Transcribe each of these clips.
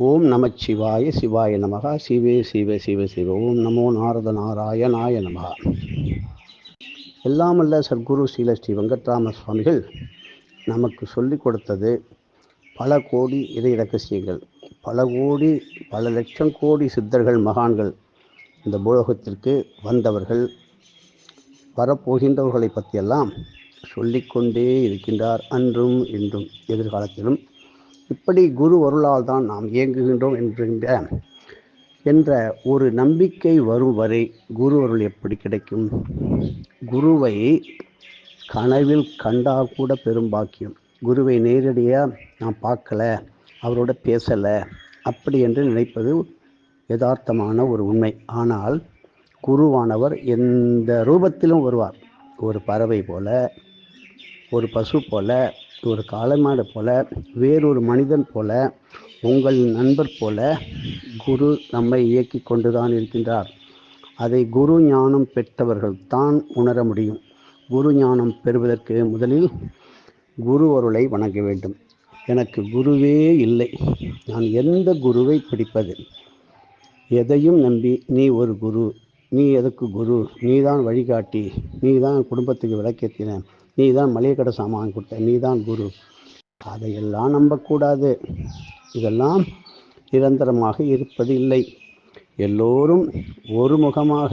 ஓம் நமச்சிவாய சிவாய நமகா. சிவே சிவ சிவ சிவ. ஓம் நமோ நாரத நாராயணாய நமகா. எல்லாமல்ல சத்குரு ஸ்ரீல ஸ்ரீ வெங்கட்ராம சுவாமிகள் நமக்கு சொல்லிக் கொடுத்தது பல கோடி இறை ரகசியங்கள் பல கோடி பல லட்சம் கோடி சித்தர்கள் மகான்கள் இந்த பூலோகத்திற்கு வந்தவர்கள் வரப்போகின்றவர்களை பற்றியெல்லாம் சொல்லிக்கொண்டே இருக்கின்றார் அன்றும் இன்றும் எதிர்காலத்திலும். இப்படி குரு அருளால் தான் நாம் இயங்குகின்றோம் என்கின்ற என்ற ஒரு நம்பிக்கை வரும் வரை குரு அருள் எப்படி கிடைக்கும்? குருவை கனவில் கண்டால் கூட பெரும்பாக்கியம் குருவை நேரடியாக நான் பார்க்கல அவரோட பேசலை அப்படி என்று நினைப்பது யதார்த்தமான ஒரு உண்மை. ஆனால் குருவானவர் எந்த ரூபத்திலும் வருவார். ஒரு பறவை போல ஒரு பசு போல ஒரு காளைமாடு போல வேறொரு மனிதன் போல உங்கள் நண்பர் போல குரு நம்மை இயக்கி கொண்டுதான் இருக்கின்றார். அதை குரு ஞானம் பெற்றவர்கள் தான் உணர முடியும். குரு ஞானம் பெறுவதற்கு முதலில் குரு அருளை வணங்க வேண்டும். எனக்கு குருவே இல்லை. நான் எந்த குருவை பிடிப்பது? எதையும் நம்பி நீ ஒரு குரு. நீ எதுக்கு குரு? நீ தான் வழிகாட்டி. நீ தான் குடும்பத்துக்கு விளக்கேற்றின நீ தான் மளிகை கடை சாமான் கொடுத்த. நீ தான் குரு. அதையெல்லாம் நம்பக்கூடாது. இதெல்லாம் நிரந்தரமாக இருப்பது இல்லை எல்லோரும் ஒருமுகமாக.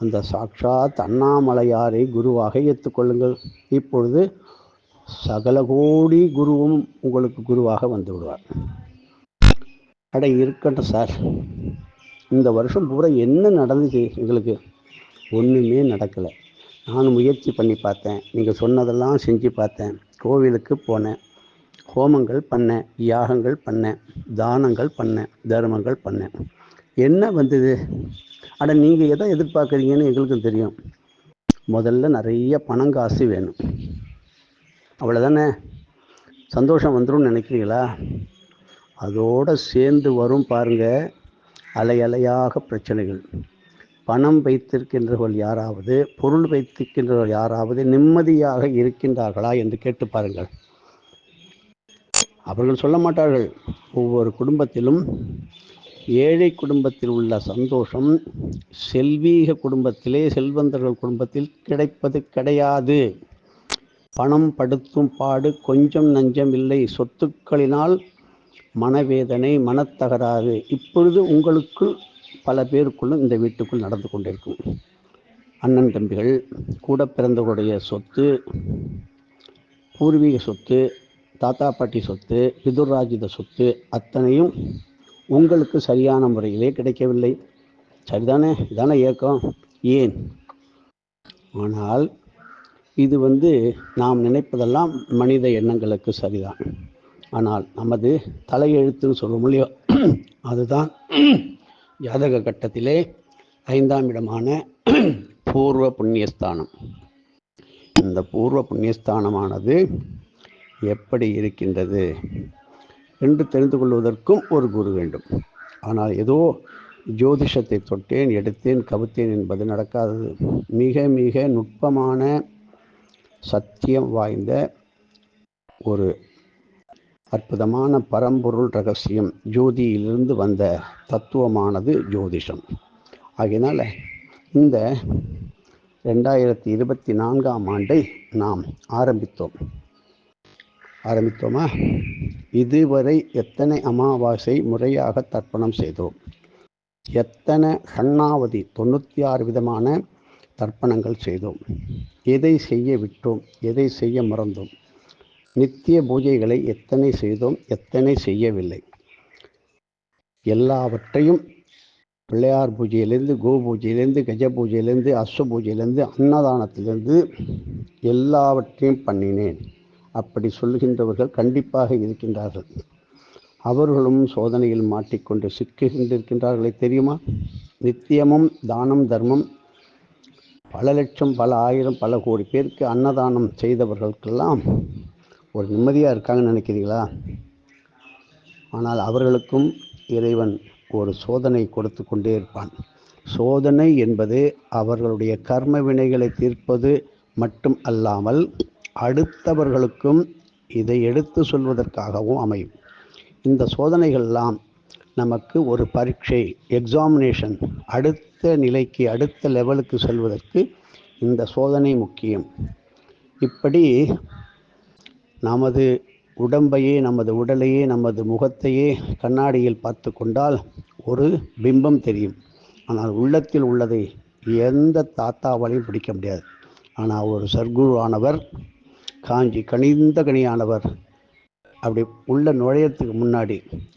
அந்த சாட்சாத் அண்ணாமலையாரை குருவாக ஏற்றுக்கொள்ளுங்கள் இப்பொழுது சகல கோடி குருவும் உங்களுக்கு குருவாக வந்து விடுவார். அட இருக்கட்டும் சார். இந்த வருஷம் பூரா என்ன நடந்துச்சு எங்களுக்கு? ஒன்றுமே நடக்கலை. நானும் முயற்சி பண்ணி பார்த்தேன். நீங்கள் சொன்னதெல்லாம் செஞ்சு பார்த்தேன். கோவிலுக்கு போனேன். ஹோமங்கள் பண்ணேன். யாகங்கள் பண்ணேன். தானங்கள் பண்ணேன். தர்மங்கள் பண்ணேன். என்ன வந்தது? அட நீங்கள் எதை எதிர்பார்க்குறீங்கன்னு எங்களுக்கும் தெரியும். முதல்ல நிறைய பணம் காசு வேணும். அவ்வளோதானே சந்தோஷம் வந்துடும் நினைக்கிறீங்களா? அதோடு சேர்ந்து வரும் பாருங்கள் அலை அலையாக பிரச்சனைகள். பணம் வைத்திருக்கின்றவர்கள் யாராவது பொருள் வைத்திருக்கின்றவர்கள் யாராவது நிம்மதியாக இருக்கின்றார்களா என்று கேட்டு பாருங்கள். அவர்கள் சொல்ல மாட்டார்கள். ஒவ்வொரு குடும்பத்திலும் ஏழை குடும்பத்தில் உள்ள சந்தோஷம் செல்வீக குடும்பத்திலே செல்வந்தர்கள் குடும்பத்தில் கிடைப்பது கிடையாது. பணம் படுத்தும் பாடு கொஞ்சம் நஞ்சம் இல்லை. சொத்துக்களினால் மனவேதனை மனத்தகராறு இப்பொழுது உங்களுக்குள் பல பேருக்குள்ளும் இந்த வீட்டுக்குள் நடந்து கொண்டிருக்கும். அண்ணன் தம்பிகள் கூட பிறந்தவருடைய சொத்து பூர்வீக சொத்து தாத்தா பாட்டி சொத்து பிதுர்ராஜித சொத்து அத்தனையும் உங்களுக்கு சரியான முறையிலே கிடைக்கவில்லை. சரிதானே? இதானே ஏக்கம்? ஏன்? ஆனால் இது வந்து நாம் நினைப்பதெல்லாம் மனித எண்ணங்களுக்கு சரிதான். ஆனால் நமது தலையெழுத்துன்னு சொல்ல முடியும் அதுதான் ஜாதக கட்டத்திலே ஐந்தாம் இடமான பூர்வ புண்ணியஸ்தானம். இந்த பூர்வ புண்ணியஸ்தானமானது எப்படி இருக்கின்றது என்று தெரிந்து கொள்வதற்கும் ஒரு குரு வேண்டும். ஆனால் ஏதோ ஜோதிஷத்தை தொட்டேன் எடுத்தேன் கவுத்தேன் என்பது நடக்காதது. மிக மிக நுட்பமான சத்தியம் வாய்ந்த ஒரு அற்புதமான பரம்பொருள் ரகசியம் ஜோதியிலிருந்து வந்த தத்துவமானது ஜோதிஷம். ஆகையினால் இந்த ரெண்டாயிரத்தி இருபத்தி நான்காம் ஆண்டை நாம் ஆரம்பித்தோம். ஆரம்பித்தோமா? இதுவரை எத்தனை அமாவாசை முறையாக தர்ப்பணம் செய்தோம்? எத்தனை கண்ணாவதி தொண்ணூற்றி ஆறு விதமான தர்ப்பணங்கள் செய்தோம்? எதை செய்ய விட்டோம்? எதை செய்ய மறந்தோம்? நித்திய பூஜைகளை எத்தனை செய்தோம் எத்தனை செய்யவில்லை. எல்லாவற்றையும் பிள்ளையார் பூஜையிலேருந்து கோ பூஜையிலேருந்து கஜ பூஜையிலேருந்து அஸ்வ பூஜையிலேருந்து அன்னதானத்திலேருந்து எல்லாவற்றையும் பண்ணினேன். அப்படி சொல்லுகின்றவர்கள் கண்டிப்பாக இருக்கின்றார்கள். அவர்களும் சோதனையில் மாட்டிக்கொண்டு சிக்குகின்றிருக்கின்றார்களே தெரியுமா? நித்தியமும் தானம் தர்மம் பல லட்சம் பல ஆயிரம் பல கோடி பேருக்கு அன்னதானம் செய்தவர்களுக்கெல்லாம் ஒரு நிம்மதியாக இருக்காங்கன்னு நினைக்கிறீங்களா? ஆனால் அவர்களுக்கும் இறைவன் ஒரு சோதனை கொடுத்து கொண்டே இருப்பான். சோதனை என்பது அவர்களுடைய கர்ம வினைகளை தீர்ப்பது மட்டும் அல்லாமல் அடுத்தவர்களுக்கும் இதை எடுத்து சொல்வதற்காகவும் அமையும். இந்த சோதனைகள்லாம் நமக்கு ஒரு பரீட்சை எக்ஸாமினேஷன் அடுத்த நிலைக்கு அடுத்த லெவலுக்கு செல்வதற்கு இந்த சோதனை முக்கியம். இப்படி நமது உடம்பையே நமது உடலையே நமது முகத்தையே கண்ணாடியில் பார்த்து கொண்டால் ஒரு பிம்பம் தெரியும். ஆனால் உள்ளத்தில் உள்ளதை எந்த தாத்தாவாலையும் பிடிக்க முடியாது. ஆனால் ஒரு சர்க்குரு ஆனவர் காஞ்சி கனிந்த கனியானவர் அப்படி உள்ள நுழையத்துக்கு முன்னாடி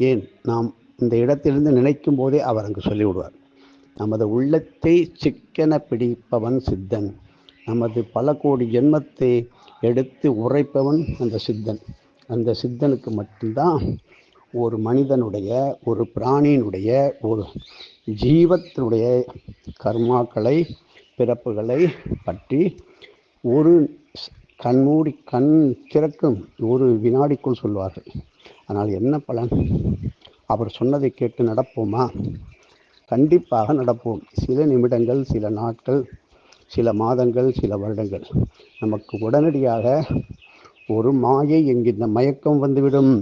ஏன் நாம் இந்த இடத்திலிருந்து நினைக்கும் போதே அவர் அங்கு சொல்லிவிடுவார். நமது உள்ளத்தை சிக்கன பிடிப்பவன் சித்தன். நமது பல கோடி ஜென்மத்தை எடுத்து உரைப்பவன் அந்த சித்தன். அந்த சித்தனுக்கு மட்டும்தான் ஒரு மனிதனுடைய ஒரு பிராணியினுடைய ஒரு ஜீவத்தினுடைய கர்மாக்களை பிறப்புகளை பற்றி ஒரு கண்மூடி கண் திறக்கும் ஒரு வினாடிக்குள் சொல்வார்கள். ஆனால் என்ன பலன்? அவர் சொன்னதை கேட்டு நடப்போமா? கண்டிப்பாக நடப்போம். சில நிமிடங்கள் சில நாட்கள் சில மாதங்கள் சில வருடங்கள். நமக்கு உடனடியாக ஒரு மாயை என்கின்ற மயக்கம் வந்துவிடும்.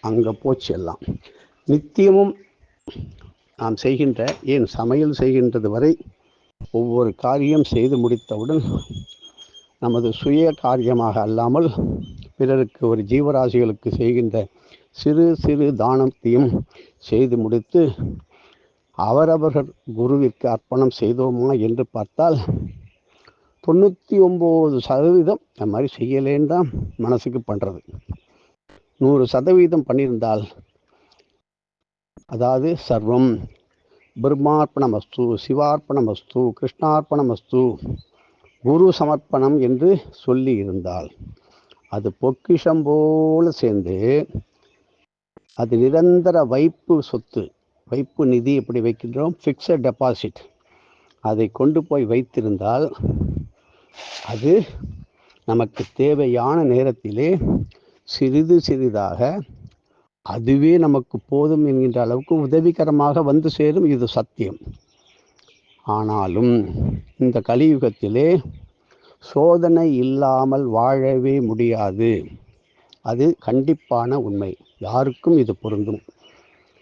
அங்கே போச்சு எல்லாம் நித்தியமும் நாம் செய்கின்ற ஏன் சமையல் செய்கின்றது வரை ஒவ்வொரு காரியம் செய்து முடித்தவுடன் நமது சுய காரியமாக அல்லாமல் பிறருக்கு ஒரு ஜீவராசிகளுக்கு செய்கின்ற சிறு சிறு தானத்தையும் செய்து முடித்து அவரவர்கள் குருவிற்கு அர்ப்பணம் செய்தோமா என்று பார்த்தால் தொண்ணூற்றி ஒம்பது சதவீதம் அந்த மாதிரி செய்யலேன்னு தான் மனசுக்கு பண்ணுறது நூறு சதவீதம் பண்ணியிருந்தால் அதாவது சர்வம் பிரம்மார்ப்பணமஸ்து சிவார்ப்பணமஸ்து கிருஷ்ணார்ப்பணமஸ்து குரு சமர்ப்பணம் என்று சொல்லி இருந்தால் அது பொக்கிஷம் போல சேர்ந்து அது நிரந்தர வைப்பு சொத்து. வைப்பு நிதி எப்படி வைக்கின்றோம்? ஃபிக்ஸட் டெபாசிட் அதை கொண்டு போய் வைத்திருந்தால் அது நமக்கு தேவையான நேரத்திலே சிறிது சிறிதாக அதுவே நமக்கு போதும் என்கின்ற அளவுக்கு உதவிகரமாக வந்து சேரும். இது சத்தியம். ஆனாலும் இந்த கலியுகத்திலே சோதனை இல்லாமல் வாழவே முடியாது. அது கண்டிப்பான உண்மை. யாருக்கும் இது பொருந்தும்.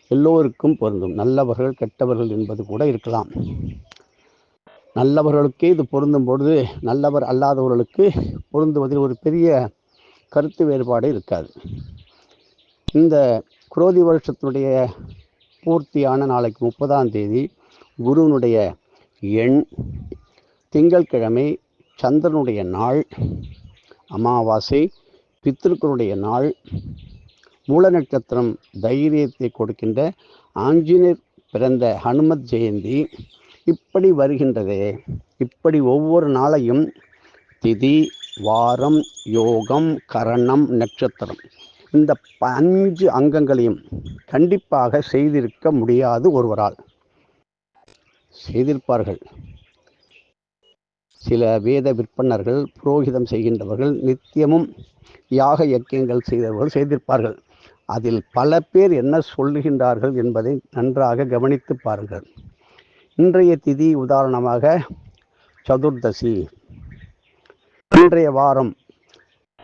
எல்லோருக்கும் பொருந்தும். நல்லவர்கள் கெட்டவர்கள் என்பது கூட இருக்கலாம். நல்லவர்களுக்கே இது பொருந்தும் பொழுது நல்லவர் அல்லாதவர்களுக்கு பொருந்துவதில் ஒரு பெரிய கருத்து வேறுபாடு இருக்காது. இந்த குரோதி வருஷத்தினுடைய பூர்த்தியான நாளைக்கு முப்பதாம் தேதி குருவனுடைய எண் திங்கட்கிழமை சந்திரனுடைய நாள் அமாவாசை பித்திருக்களுடைய நாள் மூல நட்சத்திரம் தைரியத்தை கொடுக்கின்ற ஆஞ்சநேயர் பிறந்த ஹனுமத் ஜெயந்தி இப்படி வருகின்றதே. இப்படி ஒவ்வொரு நாளையும் திதி வாரம் யோகம் கரணம் நட்சத்திரம் இந்த அஞ்சு அங்கங்களையும் கண்டிப்பாக செய்திருக்க முடியாது ஒருவரால். செய்திருப்பார்கள். சில வேத விற்பனர்கள் புரோகிதம் செய்கின்றவர்கள் நித்தியமும் யாக இயக்கியங்கள் செய்தவர்கள் செய்திருப்பார்கள். அதில் பல பேர் என்ன சொல்லுகின்றார்கள் என்பதை நன்றாக கவனித்து பாருங்கள். இன்றைய திதி உதாரணமாக சதுர்தசி. இன்றைய வாரம்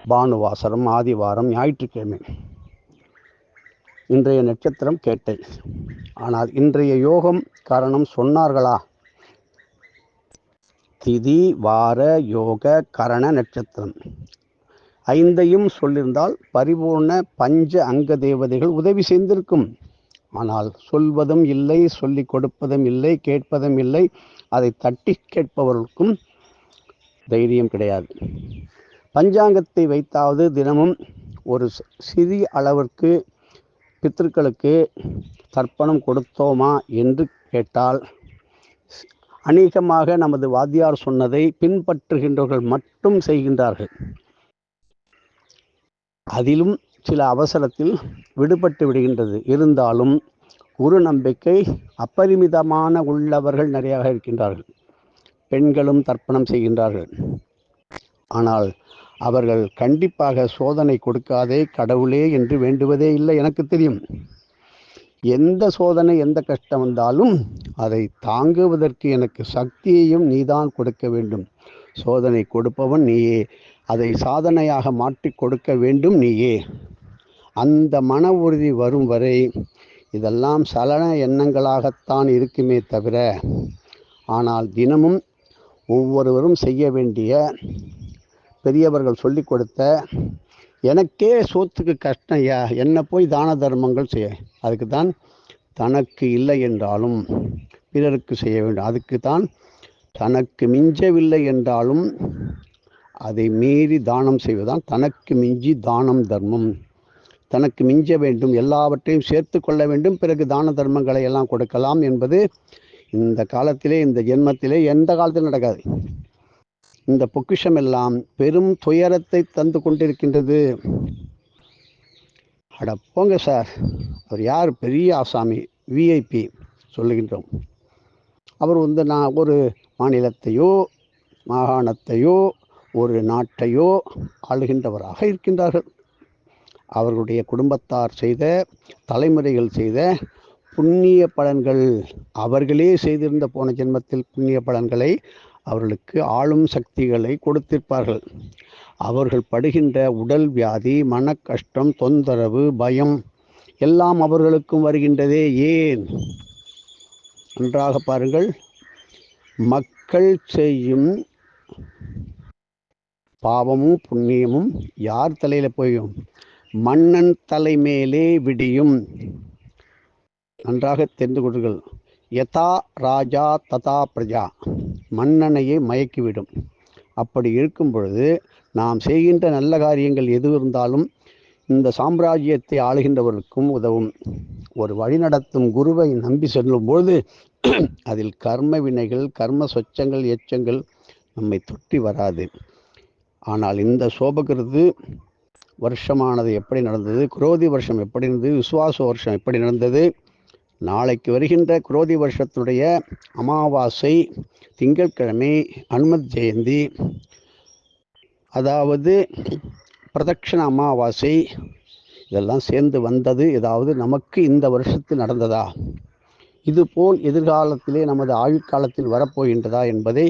பானுவாசரம் ஆதிவாரம் ஞாயிற்றுக்கிழமை. இன்றைய நட்சத்திரம் கேட்டை. ஆனால் இன்றைய யோகம் காரணம் சொன்னார்களா? திதி வார யோக கரண நட்சத்திரம். ஐந்தையும் சொல்லியிருந்தால் பரிபூர்ண பஞ்ச அங்க தேவதைகள் உதவி செய்திருக்கும். ஆனால் சொல்வதும் இல்லை சொல்லிக் கொடுப்பதும் இல்லை கேட்பதும் இல்லை அதை தட்டி கேட்பவர்களுக்கும் தைரியம் கிடையாது. பஞ்சாங்கத்தை வைத்தாவது தினமும் ஒரு சிறிய அளவிற்கு பித்திருக்களுக்கு தர்ப்பணம் கொடுத்தோமா என்று கேட்டால் அநேகமாக நமது வாத்தியார் சொன்னதை பின்பற்றுகின்றவர்கள் மட்டும் செய்கின்றார்கள். அதிலும் சில அவசரத்தில் விடுபட்டு விடுகின்றது. இருந்தாலும் குரு நம்பிக்கை அப்பரிமிதமான உள்ளவர்கள் நிறையாக இருக்கின்றார்கள். பெண்களும் தர்ப்பணம் செய்கின்றார்கள். ஆனால் அவர்கள் கண்டிப்பாக சோதனை கொடுக்காதே கடவுளே என்று வேண்டுவதே இல்லை எனக்கு தெரியும். எந்த சோதனை எந்த கஷ்டம் வந்தாலும் அதை தாங்குவதற்கு எனக்கு சக்தியையும் நீதான் கொடுக்க வேண்டும். சோதனை கொடுப்பவன் நீயே. அதை சாதனையாக மாற்றி கொடுக்க வேண்டும் நீயே. அந்த மன உறுதி வரும் வரை இதெல்லாம் சலன எண்ணங்களாகத்தான் இருக்குமே தவிர ஆனால் தினமும் ஒவ்வொருவரும் செய்ய வேண்டிய பெரியவர்கள் சொல்லி கொடுத்த எனக்கே சோத்துக்கு கஷ்டம் என்ன போய் தான தர்மங்கள் செய்ய? அதுக்கு தான் தனக்கு இல்லை என்றாலும் பிறருக்கு செய்ய வேண்டும். அதுக்கு தான் தனக்கு மிஞ்சவில்லை என்றாலும் அதை மீறி தானம் செய்வதுதான் தனக்கு மிஞ்சி தானம் தர்மம். தனக்கு மிஞ்ச வேண்டும் எல்லாவற்றையும் சேர்த்து கொள்ள வேண்டும் பிறகு தான தர்மங்களை எல்லாம் கொடுக்கலாம் என்பது இந்த காலத்திலே இந்த ஜென்மத்திலே எந்த காலத்திலும் நடக்காது. இந்த பொக்கிஷம் எல்லாம் பெரும் துயரத்தை தந்து கொண்டிருக்கின்றது. அட போங்க சார் அவர் யார்? பெரிய ஆசாமி விஐபி சொல்லுகின்றோம். அவர் வந்து நான் ஒரு மாநிலத்தையோ மாகாணத்தையோ ஒரு நாட்டையோ ஆளுகின்றவராக இருக்கின்றார்கள். அவர்களுடைய குடும்பத்தார் செய்த தலைமுறைகள் செய்த புண்ணிய பலன்கள் அவர்களே செய்திருந்த போன ஜென்மத்தில் புண்ணிய பலன்களை அவர்களுக்கு ஆளும் சக்திகளை கொடுத்திருப்பார்கள். அவர்கள் படுகின்ற உடல் வியாதி மன கஷ்டம் தொந்தரவு பயம் எல்லாம் அவர்களுக்கும் வருகின்றதே. ஏன்? நன்றாக பாருங்கள். மக்கள் செய்யும் பாவமும் புண்ணியமும் யார் தலையில் போயும்? மன்னன் தலைமேலே விடியும். நன்றாக தெரிந்து கொள்ளுங்கள். யதா ராஜா ததா பிரஜா. மன்னனையே மயக்கிவிடும். அப்படி இருக்கும் பொழுது நாம் செய்கின்ற நல்ல காரியங்கள் எது இருந்தாலும் இந்த சாம்ராஜ்யத்தை ஆளுகின்றவர்களுக்கும் உதவும். ஒரு வழிநடத்தும் குருவை நம்பி செல்லும் பொழுது அதில் கர்ம வினைகள் கர்ம சொச்சங்கள் எச்சங்கள் நம்மை தொட்டி வராது. ஆனால் இந்த சோபகிருது வருஷமானது எப்படி நடந்தது? குரோதி வருஷம் எப்படி இருந்தது? விசுவாச வருஷம் எப்படி நடந்தது? நாளைக்கு வருகின்ற குரோதி வருஷத்துடைய அமாவாசை திங்கட்கிழமை அனுமத் ஜெயந்தி அதாவது பிரதட்சண அமாவாசை இதெல்லாம் சேர்ந்து வந்தது. ஏதாவது நமக்கு இந்த வருஷத்தில் நடந்ததா? இதுபோல் எதிர்காலத்திலே நமது ஆயுட்காலத்தில் வரப்போகின்றதா என்பதை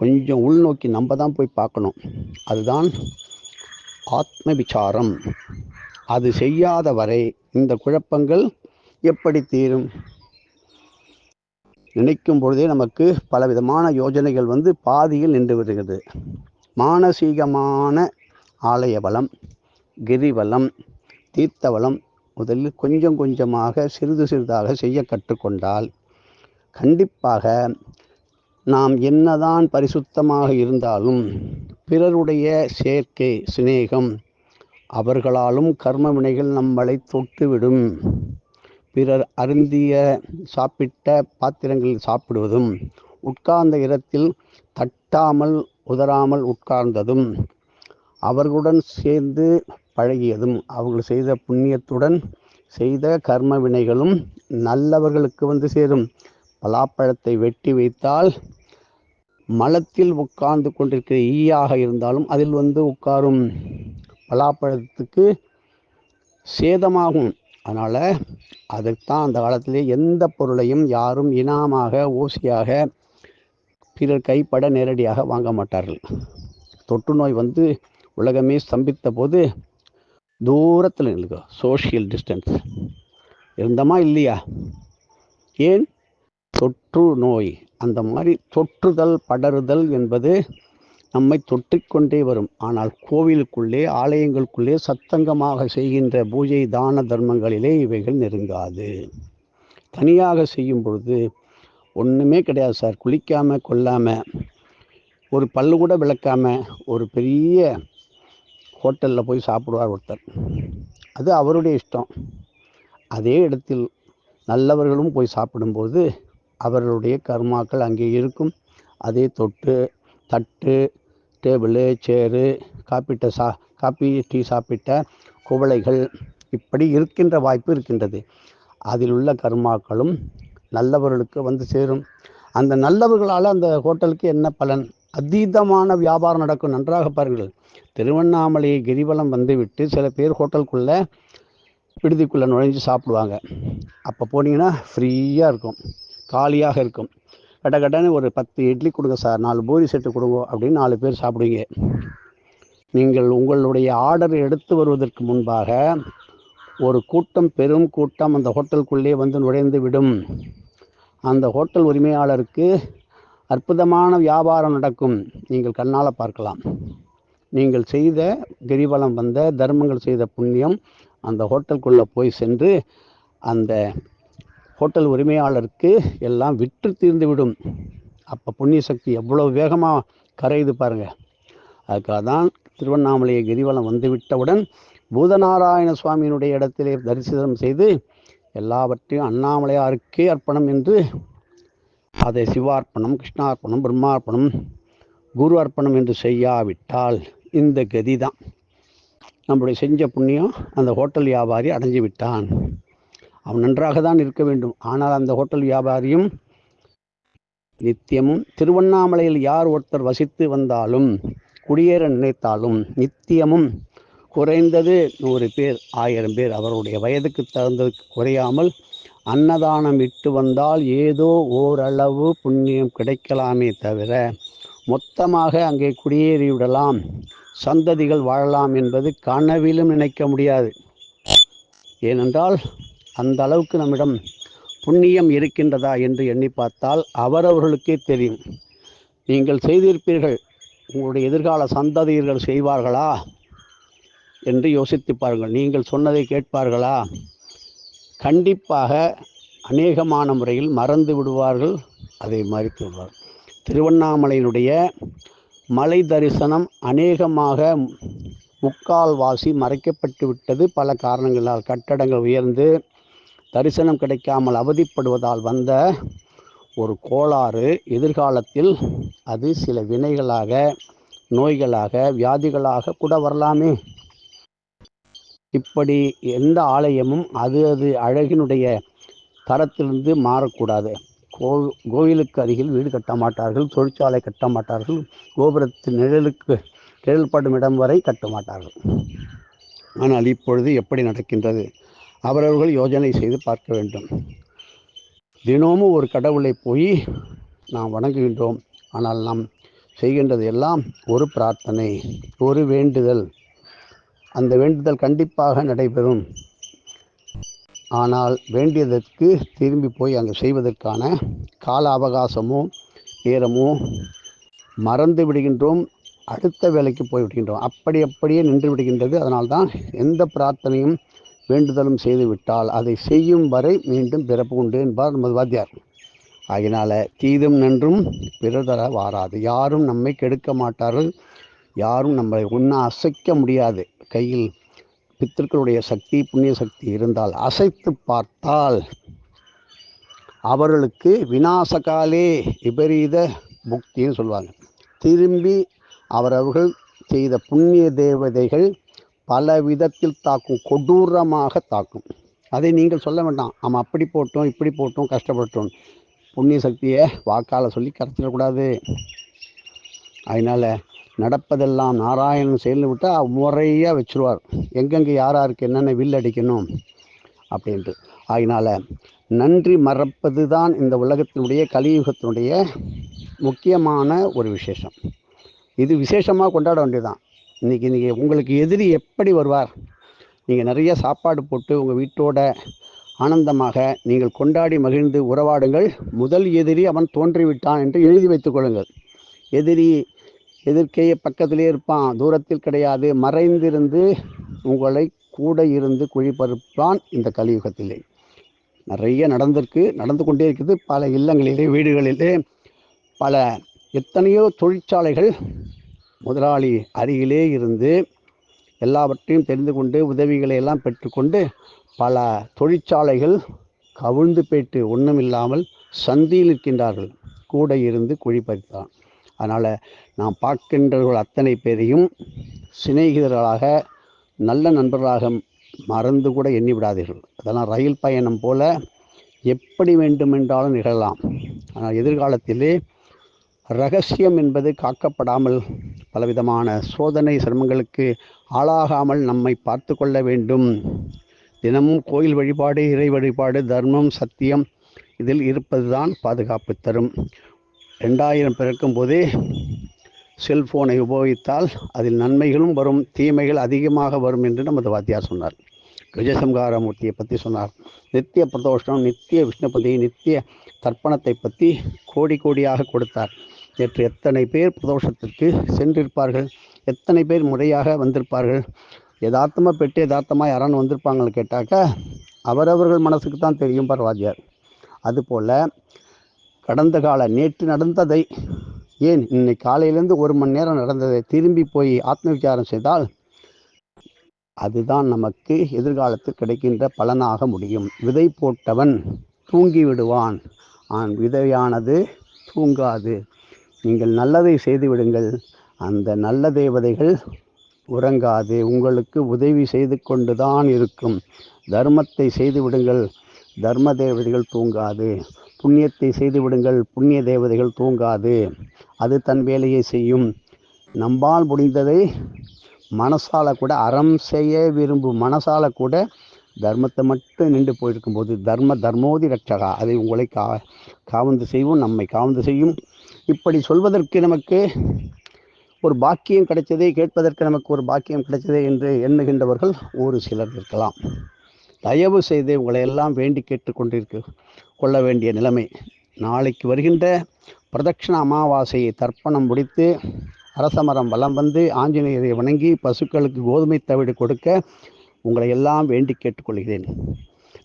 கொஞ்சம் உள்நோக்கி நம்ம தான் போய் பார்க்கணும். அதுதான் ஆத்ம விசாரம் அது செய்யாத வரை இந்த குழப்பங்கள் எப்படி தீரும்? நினைக்கும் பொழுதே நமக்கு பலவிதமான யோஜனைகள் வந்து பாதியில் நின்று விடுகிறது. மானசீகமான ஆலய வளம் கிரிவலம் தீர்த்தவளம் முதலில் கொஞ்சம் கொஞ்சமாக சிறிது சிறிதாக செய்ய கற்றுக்கொண்டால் கண்டிப்பாக நாம் என்னதான் பரிசுத்தமாக இருந்தாலும் பிறருடைய சேர்க்கை சிநேகம் அவர்களாலும் கர்ம வினைகள் நம்மளை தொட்டுவிடும். பிறர் அருந்திய சாப்பிட்ட பாத்திரங்களில் சாப்பிடுவதும் உட்கார்ந்த இடத்தில் தட்டாமல் உதறாமல் உட்கார்ந்ததும் அவர்களுடன் சேர்ந்து பழகியதும் அவர்கள் செய்த புண்ணியத்துடன் செய்த கர்ம வினைகளும் நல்லவர்களுக்கு வந்து சேரும். பலாப்பழத்தை வெட்டி வைத்தால் மலத்தில் உட்கார்ந்து கொண்டிருக்கிற ஈயாக இருந்தாலும் அதில் வந்து உட்காரும் பலாப்பழத்துக்கு சேதமாகும். அதனால் அதுதான் அந்த காலத்திலே எந்த பொருளையும் யாரும் இனாமாக ஊசியாக பிறர் கைப்பட நேரடியாக வாங்க மாட்டார்கள். தொற்று நோய் வந்து உலகமே ஸ்தம்பித்த போது தூரத்தில் இருக்கு சோஷியல் டிஸ்டன்ஸ் இருந்தமா இல்லையா? ஏன்? தொற்று நோய். அந்த மாதிரி தொற்றுதல் படருதல் என்பது நம்மை தொற்றிக்கொண்டே வரும். ஆனால் கோவிலுக்குள்ளே ஆலயங்களுக்குள்ளே சத்தங்கமாக செய்கின்ற பூஜை தான தர்மங்களிலே இவைகள் நெருங்காது. தனியாக செய்யும் பொழுது ஒன்றுமே கிடையாது சார். குளிக்காமல் கொல்லாமல் ஒரு பல்லு கூட விளக்காமல் ஒரு பெரிய ஹோட்டலில் போய் சாப்பிடுவார் ஒருத்தர். அது அவருடைய இஷ்டம். அதே இடத்தில் நல்லவர்களும் போய் சாப்பிடும்போது அவர்களுடைய கர்மாக்கள் அங்கே இருக்கும். அதே தொட்டு தட்டு டேபிளு சேரு காப்பிட்ட சா காப்பி டீ சாப்பிட்ட குவளைகள் இப்படி இருக்கின்ற வாய்ப்பு இருக்கின்றது. அதில் உள்ள கர்மாக்களும் நல்லவர்களுக்கு வந்து சேரும். அந்த நல்லவர்களால் அந்த ஹோட்டலுக்கு என்ன பலன்? அதீதமான வியாபாரம் நடக்கும். நன்றாக பாருங்கள். திருவண்ணாமலை கிரிவலம் வந்துவிட்டு சில பேர் ஹோட்டலுக்குள்ளே விடுதிக்குள்ளே நுழைஞ்சு சாப்பிடுவாங்க. அப்போ போனீங்கன்னா ஃப்ரீயாக இருக்கும். காலியாக இருக்கும். கட்ட கட்டன்னு ஒரு பத்து இட்லி கொடுங்க சார். நாலு பூரி செட்டு கொடுங்க அப்படின்னு நாலு பேர் சாப்பிடுவீங்க. நீங்கள் உங்களுடைய ஆர்டர் எடுத்து வருவதற்கு முன்பாக ஒரு கூட்டம் பெரும் கூட்டம் அந்த ஹோட்டலுக்குள்ளே வந்து நுழைந்து விடும். அந்த ஹோட்டல் உரிமையாளருக்கு அற்புதமான வியாபாரம் நடக்கும். நீங்கள் கண்ணால் பார்க்கலாம். நீங்கள் செய்த கிரிவலம் வந்த தர்மங்கள் செய்த புண்ணியம் அந்த ஹோட்டலுக்குள்ளே போய் சென்று அந்த ஹோட்டல் உரிமையாளருக்கு எல்லாம் விற்று தீர்ந்துவிடும். அப்போ புண்ணிய சக்தி எவ்வளோ வேகமாக கரையுது பாருங்கள் அதுக்காக தான் திருவண்ணாமலையை கிரிவலம் வந்து விட்டவுடன் பூதநாராயண சுவாமியினுடைய இடத்திலே தரிசனம் செய்து எல்லாவற்றையும் அண்ணாமலையாருக்கே அர்ப்பணம் என்று அதை சிவார்ப்பணம் கிருஷ்ணார்ப்பணம் பிரம்மார்ப்பணம் குரு அர்ப்பணம் என்று செய்யாவிட்டால் இந்த கதி தான் நம்முடைய செஞ்ச புண்ணியம் அந்த ஹோட்டல் வியாபாரி அடைஞ்சு விட்டான் அவன் நன்றாக தான் இருக்க வேண்டும். ஆனால் அந்த ஹோட்டல் வியாபாரியும் நித்தியமும் திருவண்ணாமலையில் யார் ஒருத்தர் வசித்து வந்தாலும் குடியேற நினைத்தாலும் நித்தியமும் குறைந்தது நூறு பேர் ஆயிரம் பேர் அவருடைய வயதுக்கு தகுந்ததுக்கு குறையாமல் அன்னதானம் இட்டு வந்தால் ஏதோ ஓரளவு புண்ணியம் கிடைக்கலாமே தவிர மொத்தமாக அங்கே குடியேறிவிடலாம் சந்ததிகள் வாழலாம் என்பது கனவிலும் நினைக்க முடியாது. ஏனென்றால் அந்த அளவுக்கு நம்மிடம் புண்ணியம் இருக்கின்றதா என்று எண்ணி பார்த்தால் அவரவர்களுக்கே தெரியும். நீங்கள் செய்திருப்பீர்கள் உங்களுடைய எதிர்கால சந்ததியர்கள் செய்வார்களா என்று யோசித்து பாருங்கள். நீங்கள் சொன்னதை கேட்பார்களா? கண்டிப்பாக அநேகமான முறையில் மறந்து விடுவார்கள் அதை மறுத்து விடுவார்கள். திருவண்ணாமலையினுடைய மலை தரிசனம் அநேகமாக முக்கால்வாசி மறைக்கப்பட்டு விட்டது பல காரணங்களால் கட்டடங்கள் உயர்ந்து தரிசனம் கிடைக்காமல் அவதிப்படுவதால் வந்த ஒரு கோளாறு எதிர்காலத்தில் அது சில வினைகளாக நோய்களாக வியாதிகளாக கூட வரலாமே. இப்படி எந்த ஆலயமும் அது அது அழகினுடைய தரத்திலிருந்து மாறக்கூடாது. கோ கோயிலுக்கு அருகில் வீடு கட்ட மாட்டார்கள் தொழிற்சாலை கட்ட மாட்டார்கள் கோபுரத்தின் நிழலுக்கு நிழல்படும் இடம் வரை கட்ட மாட்டார்கள். ஆனால் இப்பொழுது எப்படி நடக்கின்றது? அவரவர்கள் யோஜனை செய்து பார்க்க வேண்டும். தினமும் ஒரு கடவுளை போய் நாம் வணங்குகின்றோம். ஆனால் நாம் செய்கின்றது எல்லாம் ஒரு பிரார்த்தனை ஒரு வேண்டுதல். அந்த வேண்டுதல் கண்டிப்பாக நடைபெறும். ஆனால் வேண்டியதற்கு திரும்பி போய் அங்கே செய்வதற்கான கால அவகாசமோ நேரமோ மறந்து விடுகின்றோம். அடுத்த வேலைக்கு போய் விடுகின்றோம் அப்படி அப்படியே நின்று விடுகின்றது. அதனால்தான் எந்த பிரார்த்தனையும் வேண்டுதலும் செய்துவிட்டால் அதை செய்யும் வரை மீண்டும் பிறப்பு உண்டு என்பார் நமது வாத்தியார். ஆகினால தீதும் நன்றும் பிறதர வாராது. யாரும் நம்மை கெடுக்க மாட்டார்கள். யாரும் நம்மளை ஒன்றும் அசைக்க முடியாது. கையில் பித்திருக்களுடைய சக்தி புண்ணிய சக்தி இருந்தால் அசைத்து பார்த்தால் அவர்களுக்கு வினாசகாலே விபரீத முக்தின்னு சொல்லுவாங்க. திரும்பி அவரவர்கள் செய்த புண்ணிய தேவதைகள் பல விதத்தில் தாக்கும் கொடூரமாக தாக்கும். அதை நீங்கள் சொல்ல வேண்டாம். ஆமாம் அப்படி போட்டோம் இப்படி போட்டோம் கஷ்டப்பட்டோம். புண்ணிய சக்தியை வாக்கால் சொல்லி கரைச்சிடக்கூடாது. அதனால் நடப்பதெல்லாம் நாராயணன் செயல்னு விட்டால் முறையாக வச்சுருவார். எங்கெங்கே யார் யாருக்கு என்னென்ன வில் அடிக்கணும் அப்படின்ட்டு. அதனால் நன்றி மறப்பது தான் இந்த உலகத்தினுடைய கலியுகத்தினுடைய முக்கியமான ஒரு விசேஷம். இது விசேஷமாக கொண்டாட வேண்டியதுதான். இன்றைக்கி இன்றைக்கி உங்களுக்கு எதிரி எப்படி வருவார்? நீங்கள் நிறைய சாப்பாடு போட்டு உங்கள் வீட்டோட ஆனந்தமாக நீங்கள் கொண்டாடி மகிழ்ந்து உறவாடுங்கள். முதல் எதிரி அவன் தோன்றிவிட்டான் என்று எழுதி வைத்துக் கொள்ளுங்கள். எதிரி எதிர்க்கே பக்கத்திலே இருப்பான் தூரத்தில் கிடையாது. மறைந்திருந்து உங்களை கூட இருந்து குழிப்பறுப்பான் இந்த கலியுகத்திலே. நிறைய நடந்திருக்கு நடந்து கொண்டே இருக்குது. பல இல்லங்களிலே வீடுகளிலே பல எத்தனையோ தொழிற்சாலைகள் முதலாளி அருகிலே இருந்து எல்லாவற்றையும் தெரிந்து கொண்டு உதவிகளை எல்லாம் பெற்றுக்கொண்டு பல தொழிற்சாலைகள் கவிழ்ந்து போயிட்டு ஒன்றுமில்லாமல் சந்தியில் இருக்கின்றார்கள் கூட இருந்து குழி பறித்தான். அதனால் நாம் பார்க்கின்றவர்கள் அத்தனை பேரையும் சிநேகிதர்களாக நல்ல நண்பர்களாக மறந்து கூட எண்ணி விடாதீர்கள். அதெல்லாம் ரயில் பயணம் போல எப்படி வேண்டுமென்றாலும் நிகழலாம். ஆனால் எதிர்காலத்திலே ரகசியம் என்பது காக்கப்படாமல் பலவிதமான சோதனை சிரமங்களுக்கு ஆளாகாமல் நம்மை பார்த்து கொள்ள வேண்டும். தினமும் கோயில் வழிபாடு இறை வழிபாடு தர்மம் சத்தியம் இதில் இருப்பதுதான் பாதுகாப்பு தரும். ரெண்டாயிரம் பிறக்கும் போதே செல்போனை உபயோகித்தால் அதில் நன்மைகளும் வரும் தீமைகள் அதிகமாக வரும் என்று நமது வாத்தியார் சொன்னார். கஜசம்காரமூர்த்தியை பற்றி சொன்னார். நித்திய பிரதோஷம் நித்திய விஷ்ணுபதி நித்திய தர்ப்பணத்தை பற்றி கோடி கோடியாக கொடுத்தார். நேற்று எத்தனை பேர் பிரதோஷத்திற்கு சென்றிருப்பார்கள்? எத்தனை பேர் முறையாக வந்திருப்பார்கள்? யதார்த்தமாக பெற்று யதார்த்தமாக யாரான்னு வந்திருப்பாங்கன்னு கேட்டாக்கா அவரவர்கள் மனசுக்கு தான் தெரியும் பரவாஜியார் அதுபோல் கடந்த கால நேற்று நடந்ததை ஏன் இன்னைக்கு காலையிலேருந்து ஒரு மணி நேரம் நடந்ததை திரும்பி போய் ஆத்ம விசாரம் செய்தால் அதுதான் நமக்கு எதிர்காலத்தில் கிடைக்கின்ற பலனாக முடியும். விதை போட்டவன் தூங்கி விடுவான் ஆன் விதையானது தூங்காது. நீங்கள் நல்லதை செய்து விடுங்கள் அந்த நல்ல தேவதைகள் உறங்காது. உங்களுக்கு உதவி செய்து கொண்டு தான் இருக்கும். தர்மத்தை செய்து விடுங்கள் தர்ம தேவதைகள் தூங்காது. புண்ணியத்தை செய்து விடுங்கள் புண்ணிய தேவதைகள் தூங்காது. அது தன் வேலையை செய்யும். நம்பால் முடிந்ததை மனசால கூட அறம் செய்ய விரும்பும் மனசால கூட தர்மத்தை மட்டும் நின்று போயிருக்கும்போது தர்ம தர்மோதி ரட்சகா அதை உங்களை கா காவந்து செய்வோம். நம்மை காவந்து செய்யும். இப்படி சொல்வதற்கு நமக்கு ஒரு பாக்கியம் கிடைச்சதே கேட்பதற்கு நமக்கு ஒரு பாக்கியம் கிடைச்சதே என்று எண்ணுகின்றவர்கள் ஒரு சிலர் இருக்கலாம். தயவு செய்து உங்களை எல்லாம் வேண்டி கேட்டுக்கொண்டிருக்க கொள்ள வேண்டிய நிலைமை. நாளைக்கு வருகின்ற பிரதட்சிண அமாவாசையை தர்ப்பணம் முடித்து அரசமரம் வலம் வந்து ஆஞ்சநேயரை வணங்கி பசுக்களுக்கு கோதுமை தவிடு கொடுக்க உங்களை எல்லாம் வேண்டி கேட்டுக்கொள்கிறேன்.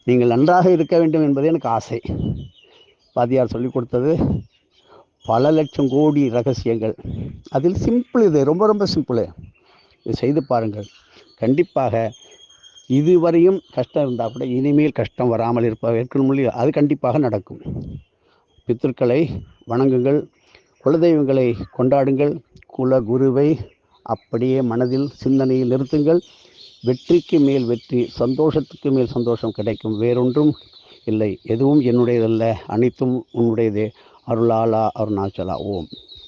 நீங்கள் நன்றாக இருக்க வேண்டும் என்பது எனக்கு ஆசை. பாதியார் சொல்லிக் கொடுத்தது பல லட்சம் கோடி ரகசியங்கள். அதில் சிம்பிள் இது ரொம்ப ரொம்ப சிம்பிள் இது செய்து பாருங்கள். கண்டிப்பாக இதுவரையும் கஷ்டம் இருந்தால் கூட இனிமேல் கஷ்டம் வராமல் இருப்ப இருக்கணும் இல்லையோ? அது கண்டிப்பாக நடக்கும். பித்தர்களை வணங்குங்கள். குலதெய்வங்களை கொண்டாடுங்கள். குல குருவை அப்படியே மனதில் சிந்தனையில் நிறுத்துங்கள். வெற்றிக்கு மேல் வெற்றி சந்தோஷத்துக்கு மேல் சந்தோஷம் கிடைக்கும். வேறொன்றும் இல்லை. எதுவும் என்னுடையதல்ல. அனைத்தும் உன்னுடையதே. அருளாலா அருணாச்சலா. ஓம்.